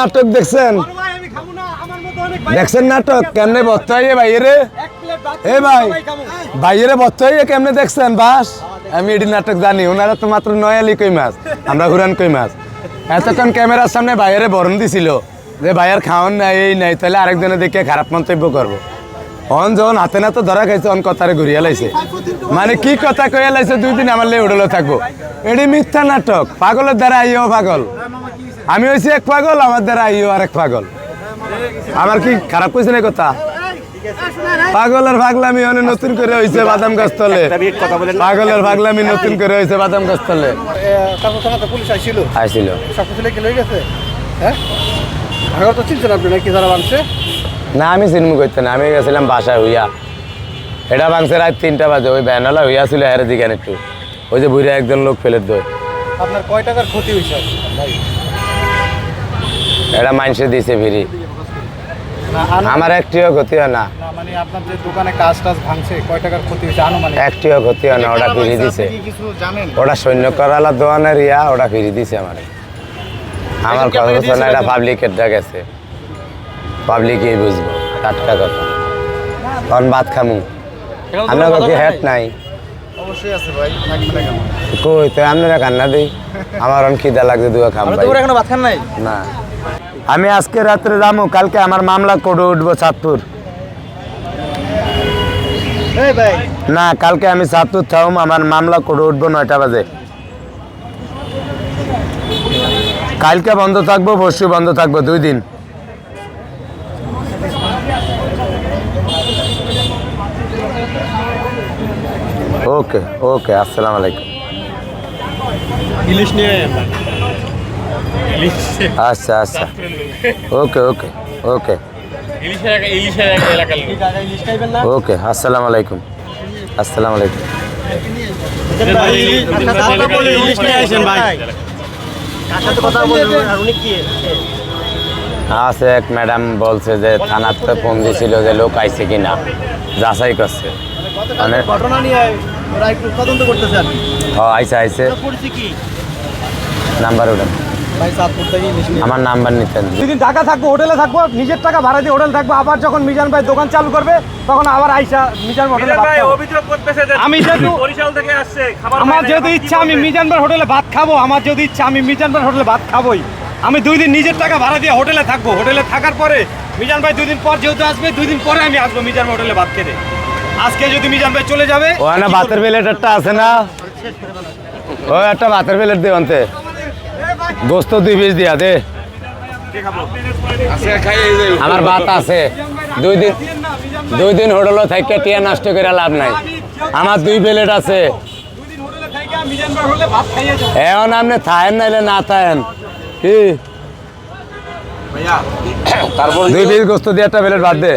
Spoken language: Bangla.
নাটক দেখছেন? দেখছেন নাটক? কেমনে বস্তা হইয়ে বাইরে? এ ভাই বাইরে বস্তা কেমনে দেখছেন বাস? আমি এটি নাটক জানি ওনারা তো মাত্র নয়ালি কই মাছ আমরা ঘুরান কই মাছ। এতক্ষণ ক্যামেরার সামনে বাইরে বরণ দিছিল যে ভাইয়ের খাওয়ান নাই এই নাই তাহলে আরেকজনে দেখে খারাপ মন্তব্য করব। অন যখন হাতে নাতে ধরা খাইছে অন কথারে ঘুরিয়া লাইছে। মানে কি কথা কইয়া লাইছে দুই দিন আমার লেগে উড়লো থাকব। এটি মিথ্যা নাটক পাগলের দ্বারা আইও পাগল। আমি হয়েছি এক পাগল আমার দ্বারা আইও আর এক পাগল। আমার কি খারাপ কইছে না কথা? পাগলের ভাগলামি অনেক নতুন করে হয়েছে বাদাম গাছ তলে। পাগলের ভাগলামি নতুন করে হয়েছে বাদাম গাছ তলে। তারপর থানা তো পুলিশ আইছিল। আইছিল সব কিছু লেগে লয়ে গেছে হ্যাঁ আগেও তো চিনছেন আপনি নাকি যারা মানছে না আমি সিনেমা করতে না আমি গেছিলাম বাসায় হইয়া। এটা ভাঙছে রাত তিনটা বাজে ওই ব্যানালা হইয়া ছিল এর দিকে একটু। ওই যে বুড়ে একজন লোক ফেলে দোয় আপনার কয় টাকার ক্ষতি হয়েছে ভাই এটা মানুষে দিছে ভিড়ি। আমার একটিও ক্ষতি হয় না। না, মানে আপনার যে দোকানে কাজ টাজ ভাঙছে কয় টাকার ক্ষতি হয়েছে? আনুমানিক। একটিও ক্ষতি হয় না ওটা ফিরি দিছে। ওটা সৈন্য করালা দোয়ানের ইয়া ওটা ফিরি দিছে আমার। আমার কথা হচ্ছে না এটা পাবলিকের গেছে। পাবলিকই বুঝব টাটকা কথা। তখন ভাত খামু। আমরা কি হ্যাট নাই। অবশ্যই আছে ভাই না কই তো আপনারা কান্না দিই। আমার অন খিদা লাগছে দুয়া খাম ভাই। এখনও ভাত খান নাই? না। আমি আজকে রাত্রে যাব কালকে আমার মামলা করে উঠবো চাঁদপুর না কালকে আমি চাঁদপুর থাকুম আমার মামলা করে উঠবো নয়টা বাজে। কালকে বন্ধ থাকব পরশু বন্ধ থাকব দুই দিন। ওকে ওকে আসসালামু আলাইকুম। ইলিশ নিয়ে আচ্ছা আচ্ছা। ওকে ওকে ওকে ওকে আসসালামু আলাইকুম। আসসালামু আলাইকুম। ভাই, ইলিশ নিয়ে আসেন ভাই। কার সাথে কথা বলবেন আর উনি কি? আছে এক ম্যাডাম বলছে যে থানাতে ফোন দিছিল যে লোক আইছে কিনা যাচাই করছে। মানে ঘটনা নিয়ে ওরা একটু তদন্ত করতেছে আর কি। ও আইসে আইসে নাম্বার ওটা। আমার নাম্বার নিতেন দুদিন ঢাকা থাকব হোটেলে থাকব নিজের টাকা ভাড়া দিয়ে হোটেল থাকব আবার যখন মিজান ভাই দোকান চালু করবে তখন আবার আইসা মিজান হোটেলে আমি যেহেতু বরিশাল থেকে আসছে আমার যেহেতু ইচ্ছা আমি? মিজান ভাই হোটেলে ভাত খাব আমার যদি ইচ্ছা আমি মিজান ভাই হোটেলে ভাত খাবোই। আমি দুই দিন নিজের টাকা ভাড়া দিয়ে হোটেলে থাকব। হোটেলে থাকার পরে মিজান ভাই দুই দিন পর যেহেতু আসবে দুই দিন পরে আমি আসব মিজান ভাই হোটেলে ভাত খেতে। আজকে যদি মিজান ভাই চলে যাবে ও না ভাতের প্লেট একটা আছে না? ও একটা ভাতের প্লেট দে অন্তে। গোস্ত দুই পিস দিয়া দে। আমার ভাত আছে। দুই দিন দুই দিন হোটেলে থাইকে টিয়া নষ্ট করে লাভ নাই। আমার দুই প্লেট আছে। এখন আপনি থাকেন নাইলে না থাকেন কি? দুই পিস গোস্ত দিয়ে একটা প্লেট বাদ দে।